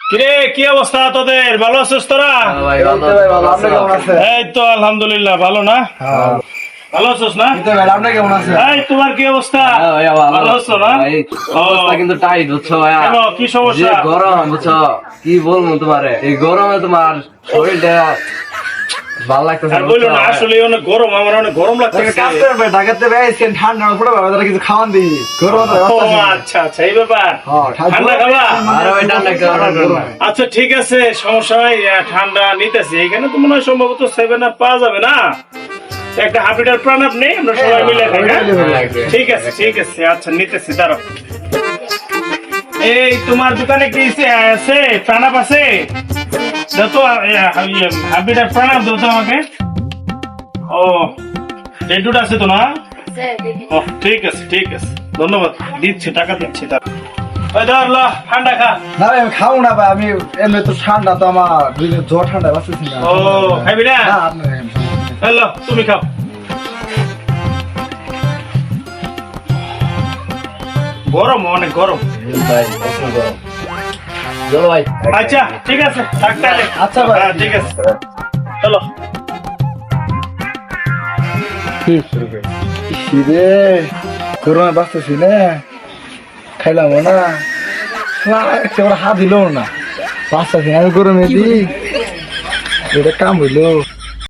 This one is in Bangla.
কিরে কি অবস্থা তোদের? ভালো আছিস তোরা? এই তো আলহামদুলিল্লাহ ভালো না? হ্যাঁ। ভালো আছিস না? এই তো ভাই কেমন আছেন? এই তোমার কি অবস্থা? হ্যাঁ ভালো ভালো আছো না? অবস্থা কিন্তু টাইট বুঝছ কি সমস্যা? গরম বুঝছ কি বলব তোমারে? এই গরমে তোমার শরীরটা ভালো লাগতেছে আর বলল না আসলে অনেক গরম আমার অনেক গরম লাগছে কাজতে ভাই ঢাকাতে ভাই আইছেন ঠান্ডা পড়ে বাবা কিছু খাওয়ান দিই গরম ও আচ্ছা আচ্ছা এই ব্যাপার। ঠান্ডা খাবা? আরে ভাই ঠান্ডা। আচ্ছা ঠিক আছে সমস্যা নাই ঠান্ডা নিতেছি। এখানে তো মনে হয় সম্ভবত সেভেন আপ পাওয়া যাবে না? একটা হাফ লিটার প্রাণ আপ নেই আমরা সবাই মিলে খাই হ্যাঁ? ঠিক আছে ঠিক আছে আচ্ছা নিতেছি দাঁড়াও। এই তোমার দোকানে কি আছে আছে প্রাণ আপ আছে? দাও তো হাফ লিটার প্রাণ আপ দাও তো আমাকে। ও ডেডুট আছে তো না? ও ঠিক আছে ঠিক আছে ধন্যবাদ। দিচ্ছি টাকা দিচ্ছি তার ওই ধর ল ঠান্ডা খা। না আমি খাব না ভাই আমি এমনি তো ঠান্ডা তো আমার জ্বর ঠান্ডা বাঁচতেছি না। ও খাবি না? না হ্যালো তুমি খাও। গরম অনেক গরম। ভাই, গরম। চলো ভাই। আচ্ছা ঠিক আছে থাক তাহলে। আচ্ছা ভাই। হ্যাঁ, ঠিক আছে। চলো। বাঁচতেছি না। খাইলাম না। হাত দিল না। বাঁচতেছি আমি গরমে দিই। এটা কাম হইল।